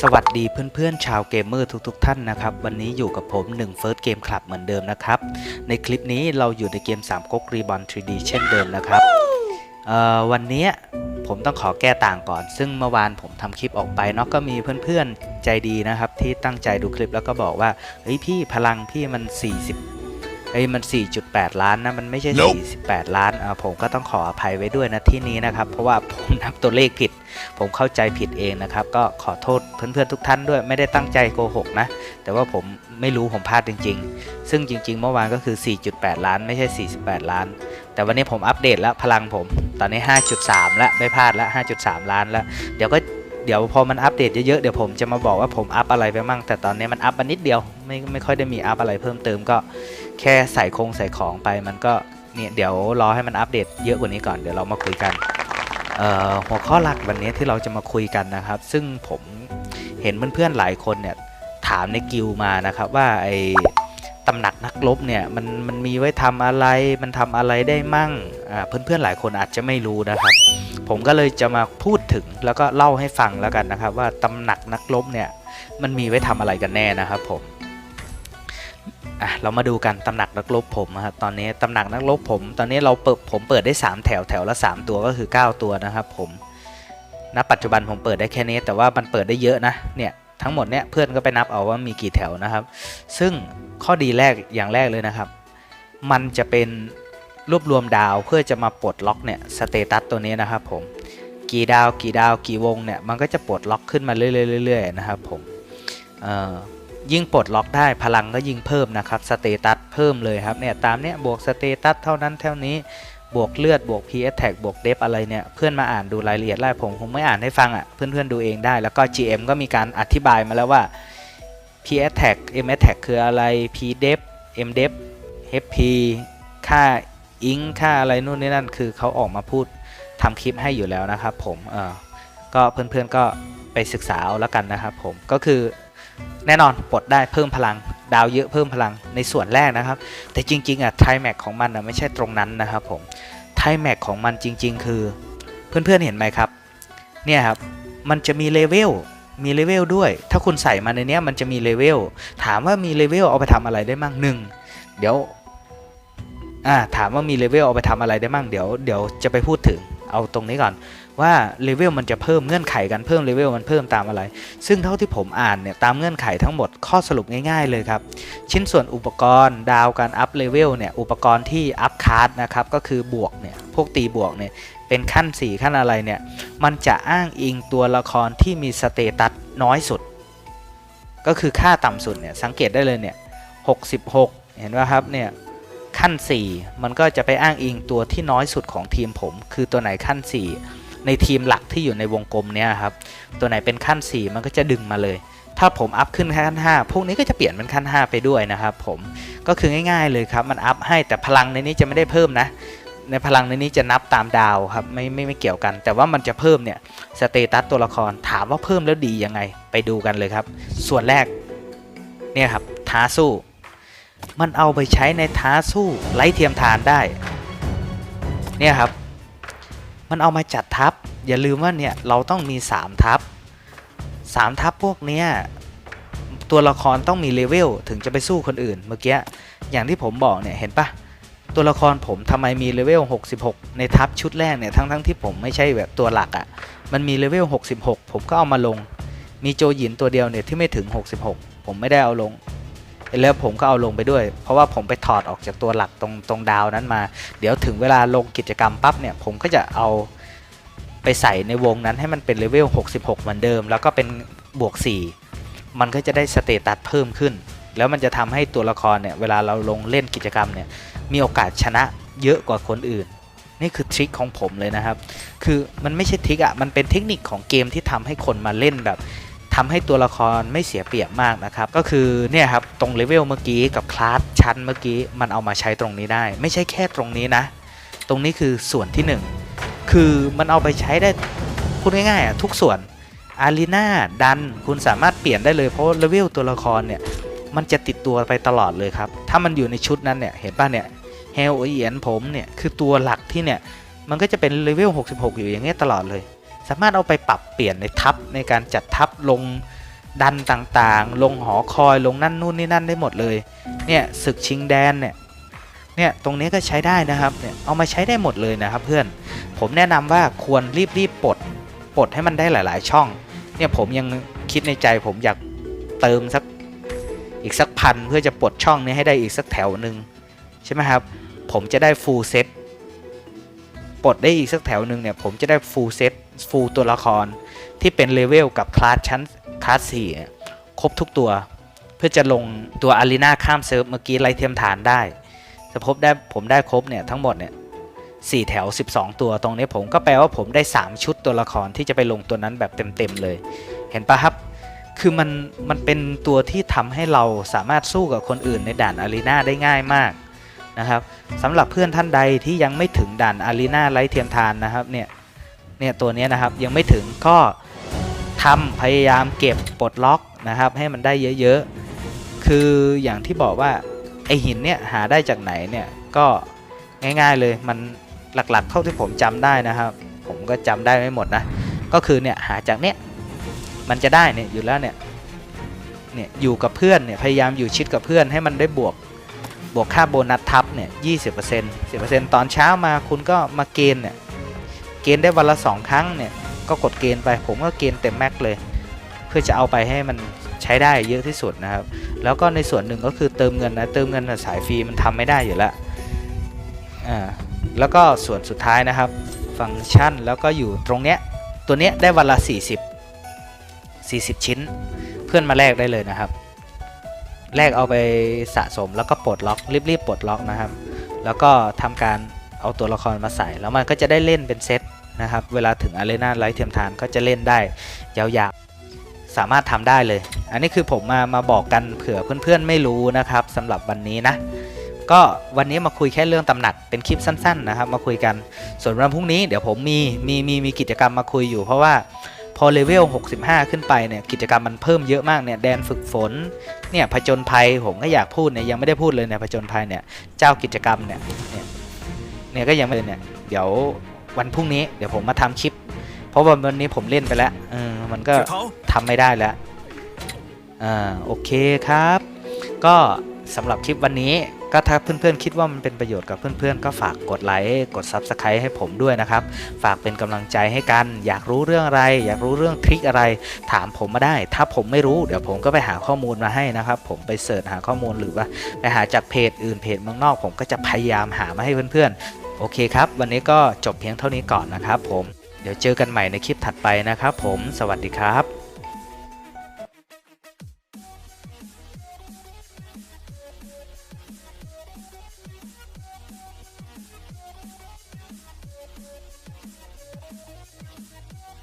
สวัสดีเพื่อนๆ ชาวเกมเมอร์ทุกๆ ท่านนะครับ วันนี้อยู่กับผม1 First Game Club เหมือนเดิมนะครับ ในคลิปนี้เราอยู่ในเกม3ก๊กรีบอล 3D เช่นเดิมนะครับวันนี้ผมต้องขอแก้ต่างก่อน ซึ่งเมื่อวานผมทำคลิปออกไปเนาะก็มีเพื่อนๆ ใจดีนะครับ ที่ตั้งใจดูคลิปแล้วก็บอกว่าเฮ้ยพี่พลังพี่มัน 40 เอ้ยมัน 4.8 ล้านนะมันไม่ใช่ 48 ล้านอ่าผมก็ต้องขออภัยไว้ด้วยนะที่นี้นะครับ เพราะว่าผมนับตัวเลขผิด ผมเข้าใจผิดเองนะครับ ก็ขอโทษเพื่อนๆทุกท่านด้วยไม่ได้ตั้งใจโกหกนะ แต่ว่าผมไม่รู้ผมพลาดจริง ๆ ซึ่งจริง ๆ เมื่อวานก็คือ 4.8 ล้าน ไม่ใช่ 48 ล้าน แต่วันนี้ผมอัปเดตแล้วพลังผม ตอนนี้ 5.3 แล้วไม่พลาดแล้ว 5.3 ล้านแล้วเดี๋ยวก็เดี๋ยวพอมันอัปเดตเยอะๆ เดี๋ยวผมจะมาบอกว่าผมอัพอะไรไปมั่งแต่ตอนนี้มันอัพมานิดเดียว ไม่ไม่ค่อยได้มีอัพอะไรเพิ่มเติมก็ แค่ใส่โครงใส่ของไปมันก็เนี่ยเดี๋ยวรอให้มันอัปเดตเยอะกว่านี้ก่อนเดี๋ยวเรามาคุยกันหัวข้อหลักวันนี้ที่เราจะมาคุยกันนะครับ ซึ่งผมเห็นเพื่อนๆหลายคนเนี่ยถามในกิลมานะครับว่าไอ้ตำหนักนักรบเนี่ยมันมันมีไว้ทำอะไร มันทำอะไรได้มั่งเพื่อนๆหลายคนอาจจะไม่รู้นะครับ ผมก็เลยจะมาพูดถึงแล้วก็เล่าให้ฟังแล้วกันนะครับ ว่าตำหนักนักรบเนี่ยมันมีไว้ทำอะไรกันแน่นะครับผม อะเรามาดูกันตำหนักนักรบผมนะครับตอนนี้ตำหนักนักรบผม ตอนนี้เราเปิดผมเปิดได้ 3 แถวแถวละ 3 ตัวก็คือ 9 ตัวนะครับผมณปัจจุบันผมเปิดได้แค่นี้ แต่ว่ามันเปิดได้เยอะนะเนี่ยทั้งหมดเนี่ยเพื่อนก็ไปนับเอาว่ามีกี่แถวนะครับ ซึ่งข้อดีแรกอย่างแรกเลยนะครับ มันจะเป็นรวบรวมดาวเพื่อจะมาปลดล็อกเนี่ยสเตตัสตัวนี้นะครับผมกี่ดาวกี่ดาวกี่วงเนี่ยมันก็จะปลดล็อกขึ้นมาเรื่อยๆๆนะครับผมเอ่อ ยิ่งปลดล็อกได้พลังก็ยิ่งเพิ่มนะครับสเตตัสเพิ่มเลยครับเนี่ยตามเนี้ยบวกสเตตัสเท่านั้นเท่านี้บวกเลือดบวก PS tag บวกเดฟอะไรเนี่ยเพื่อนมาอ่านดูรายละเอียดได้ผมคงไม่อ่านให้ฟังอะ่ะเพื่อนๆดูเองได้ แล้วก็ GM ก็มีการอธิบายมาแล้วว่า PS tag MS tag คืออะไร P def M def HP ค่าอิงค่าอะไรนู่นนี่นั่นคือเขาออกมาพูดทำคลิปให้อยู่แล้วนะครับผมเออก็เพื่อนๆก็ไปศึกษาเอาแล้วกันนะครับผมก็คือ แน่นอนปลดได้เพิ่มพลัง ดาวเยอะเพิ่มพลังในส่วนแรกนะครับ แต่จริงๆอะไทแม็กของมันอะไม่ใช่ตรงนั้นนะครับผมไทแม็กของมันจริง ๆ คือเพื่อนๆเห็นไหมครับเนี่ยครับมันจะมีเลเวลมีเลเวลด้วย ถ้าคุณใส่มาในเนี้ยมันจะมีเลเวลถามว่ามีเลเวลเอาไปทำอะไรได้มั่งหนึ่งเดี๋ยวอ่าถามว่ามีเลเวลเอาไปทำอะไรได้มั่งเดี๋ยวเดี๋ยวจะไปพูดถึงเอาตรงนี้ก่อน ว่าเลเวลมันจะเพิ่มเงื่อนไขกันเพิ่มเลเวลมันเพิ่มตามอะไร ซึ่งเท่าที่ผมอ่านเนี่ยตามเงื่อนไขทั้งหมดข้อสรุปง่ายๆเลยครับ ชิ้นส่วนอุปกรณ์ดาวการอัพเลเวลเนี่ยอุปกรณ์ที่อัพคาร์ดนะครับก็คือบวกเนี่ยพวกตีบวกเนี่ยเป็นขั้น 4 ขั้นอะไรเนี่ยมันจะอ้างอิงตัวละครที่มีสเตตัสน้อยสุด ก็คือค่าต่ำสุดเนี่ยสังเกตได้เลยเนี่ย66 เห็นไหมครับเนี่ยขั้น 4 มันก็จะไปอ้างอิงตัวที่น้อยสุดของทีมผม คือตัวไหนขั้น 4 ในทีมหลักที่อยู่ในวงกลมเนี่ยครับ ตัวไหนเป็นขั้น 4 มันก็จะดึงมาเลย ถ้าผมอัพขึ้นขั้น 5 พวกนี้ก็จะเปลี่ยนเป็นขั้น 5 ไปด้วยนะครับผม ก็คือง่ายๆเลยครับ มันอัพให้แต่พลังในนี้จะไม่ได้เพิ่มนะ ในพลังในนี้จะนับตามดาวครับไม่ไม่ไม่เกี่ยวกัน แต่ว่ามันจะเพิ่มเนี่ยสเตตัสตัวละครถามว่าเพิ่มแล้วดียังไง ไปดูกันเลยครับ ส่วนแรกเนี่ยครับท้าสู้ มันเอาไปใช้ในท้าสู้ไร้เทียมทานได้ เนี่ยครับ มันเอามาจัดทัพอย่าลืมว่าเนี่ยเราต้องมี 3 ทัพ3ทัพพวกเนี้ยตัวละครต้องมีเลเวลถึงจะไปสู้คนอื่นเมื่อกี้อย่างที่ผมบอกเนี่ยเห็นปะตัวละครผมทำไมมีเลเวล 66 ในทัพชุดแรกเนี่ยทั้งทั้งที่ผมไม่ใช่แบบตัวหลักอะ่ะมันมีเลเวล 66 ผมก็เอามาลง มีโจหยินตัวเดียวเนี่ยที่ไม่ถึง 66 ผมไม่ได้เอาลง แล้วผมก็เอาลงไปด้วย เพราะว่าผมไปถอดออกจากตัวหลักตรงตรงดาวนั้นมา เดี๋ยวถึงเวลาลงกิจกรรมปั๊บเนี่ยผมก็จะเอาไปใส่ในวงนั้นให้มันเป็นเลเวล 66 เหมือนเดิม แล้วก็เป็นบวก 4 มันก็จะได้สเตตัสเพิ่มขึ้น แล้วมันจะทำให้ตัวละครเนี่ยเวลาเราลงเล่นกิจกรรมเนี่ยมีโอกาสชนะเยอะกว่าคนอื่น นี่คือทริคของผมเลยนะครับ คือมันไม่ใช่ทริคอะมันเป็นเทคนิคของเกมที่ทำให้คนมาเล่นแบบ ทำให้ตัวละครไม่เสียเปรียบมากนะครับ ก็คือเนี่ยครับตรงเลเวลเมื่อกี้กับคลาสชั้นเมื่อกี้มันเอามาใช้ตรงนี้ได้ ไม่ใช่แค่ตรงนี้นะ ตรงนี้คือส่วนที่หนึ่งคือมันเอาไปใช้ได้พูดง่ายๆอะทุกส่วนอารีนาดันคุณสามารถเปลี่ยนได้เลยเพราะเลเวลตัวละครเนี่ยมันจะติดตัวไปตลอดเลยครับ ถ้ามันอยู่ในชุดนั้นเนี่ยเห็นป่ะเนี่ยเฮลเอียนผมเนี่ยคือตัวหลักที่เนี่ยมันก็จะเป็นเลเวล66 อยู่อย่างเงี้ยตลอดเลย สามารถเอาไปปรับเปลี่ยนในทัพในการจัดทัพลงดันต่างๆ ลงหอคอยลงนั่นนู่นนี่นั่นได้หมดเลย เนี่ยศึกชิงแดนเนี่ยเนี่ยตรงนี้ก็ใช้ได้นะครับเนี่ยเอามาใช้ได้หมดเลยนะครับเพื่อนผมแนะนำว่าควรรีบรีบปลดปลดให้มันได้หลาย ๆ ช่อง เนี่ยผมยังคิดในใจผมอยากเติมสักอีกสักพันเพื่อจะปลดช่องนี้ให้ได้อีกสักแถวหนึ่งใช่ไหมครับ ผมจะได้ฟูลเซตปลดได้อีกสักแถวหนึ่งเนี่ยผมจะได้ฟูลเซต ฟูลตัวละครที่เป็นเลเวลกับคลาสชั้นคลาสสี่ครบทุกตัว เพื่อจะลงตัวอารีนาข้ามเซิร์ฟเมื่อกี้ไล่เทียมฐานได้จะพบได้ผมได้ครบเนี่ยทั้งหมดเนี่ยสี่แถว 12 ตัวตรงนี้ผมก็แปลว่าผมได้ 3 ชุดตัวละครที่จะไปลงตัวนั้นแบบเต็มๆเลย เห็นปะครับ คือมันมันเป็นตัวที่ทำให้เราสามารถสู้กับคนอื่นในด่านอารีนาได้ง่ายมากนะครับสำหรับเพื่อนท่านใดที่ยังไม่ถึงด่านอารีนาไร้เทียมทานนะครับเนี่ย เนี่ยตัวนี้นะครับยังไม่ถึงก็ทำพยายามเก็บปลดล็อกนะครับ ให้มันได้เยอะๆ คืออย่างที่บอกว่าไอหินเนี่ยหาได้จากไหนเนี่ยก็ง่ายๆเลยมันหลักๆ เท่าที่ผมจำได้นะครับ ผมก็จำได้ไม่หมดนะ ก็คือเนี่ยหาจากเนี้ยมันจะได้เนี่ยอยู่แล้วเนี่ยเนี่ยอยู่กับเพื่อนเนี่ยพยายามอยู่ชิดกับเพื่อนให้มันได้บวกบวกค่าโบนัสทับเนี่ยยี่สิบเปอร์เซ็นต์สิบเปอร์เซ็นต์ตอนเช้ามาคุณก็มาเกณฑ์เนี่ย เกณฑ์ได้วันละสองครั้งเนี่ยก็กดเกณฑ์ไป ผมก็เกณฑ์เต็มแม็กเลย เพื่อจะเอาไปให้มันใช้ได้เยอะที่สุดนะครับ แล้วก็ในส่วนหนึ่งก็คือเติมเงินนะเติมเงินสายฟรีมันทำไม่ได้อยู่แล้วอ่าแล้วก็ส่วนสุดท้ายนะครับ ฟังก์ชันแล้วก็อยู่ตรงเนี้ยตัวเนี้ยได้วันละ 40 40 ชิ้น เพื่อนมาแลกได้เลยนะครับแลกเอาไปสะสมแล้วก็ปลดล็อกรีบๆปลดล็อกนะครับ แล้วก็ทำการ เอาตัวละครมาใส่ แล้วมันก็จะได้เล่นเป็นเซตนะครับ เวลาถึงอารีนาไลท์เทียมทานก็จะเล่นได้ยาวๆ สามารถทำได้เลย อันนี้คือผมมามาบอกกันเผื่อเพื่อนๆไม่รู้นะครับสำหรับวันนี้นะก็วันนี้มาคุยแค่เรื่องตำหนักเป็นคลิปสั้นๆนะครับมาคุยกันส่วนวันพรุ่งนี้เดี๋ยวผมมีมีมีมีกิจกรรมมาคุยอยู่เพราะว่าพอเลเวล 65 ขึ้นไปเนี่ยกิจกรรมมันเพิ่มเยอะมากเนี่ยแดนฝึกฝนเนี่ยผจญภัยผมก็อยากพูดเนี่ยยังไม่ได้พูดเลยเนี่ยผจญภัยเนี่ยเจ้ากิจกรรมเนี่ย เนี่ยก็ยังไม่เนี่ยเดี๋ยววันพรุ่งนี้เดี๋ยวผมมาทำคลิป เพราะว่าวันนี้ผมเล่นไปแล้วเออมันก็เขาทำไม่ได้แล้วอ่าโอเคครับ ก็สำหรับคลิปวันนี้ก็ถ้าเพื่อนๆคิดว่ามันเป็นประโยชน์กับเพื่อนๆ ก็ฝากกดไลค์กด Subscribe ให้ผมด้วยนะครับ ฝากเป็นกำลังใจให้กัน อยากรู้เรื่องอะไร อยากรู้เรื่องทริคอะไร ถามผมมาได้ ถ้าผมไม่รู้เดี๋ยวผมก็ไปหาข้อมูลมาให้นะครับ ผมไปเสิร์ชหาข้อมูลหรือว่าไปหาจากเพจอื่นเพจเมืองนอก ผมก็จะพยายามหามาให้เพื่อนๆ โอเคครับ วันนี้ก็จบเพียงเท่านี้ก่อนนะครับผม เดี๋ยวเจอกันใหม่ในคลิปถัดไปนะครับผม สวัสดีครับ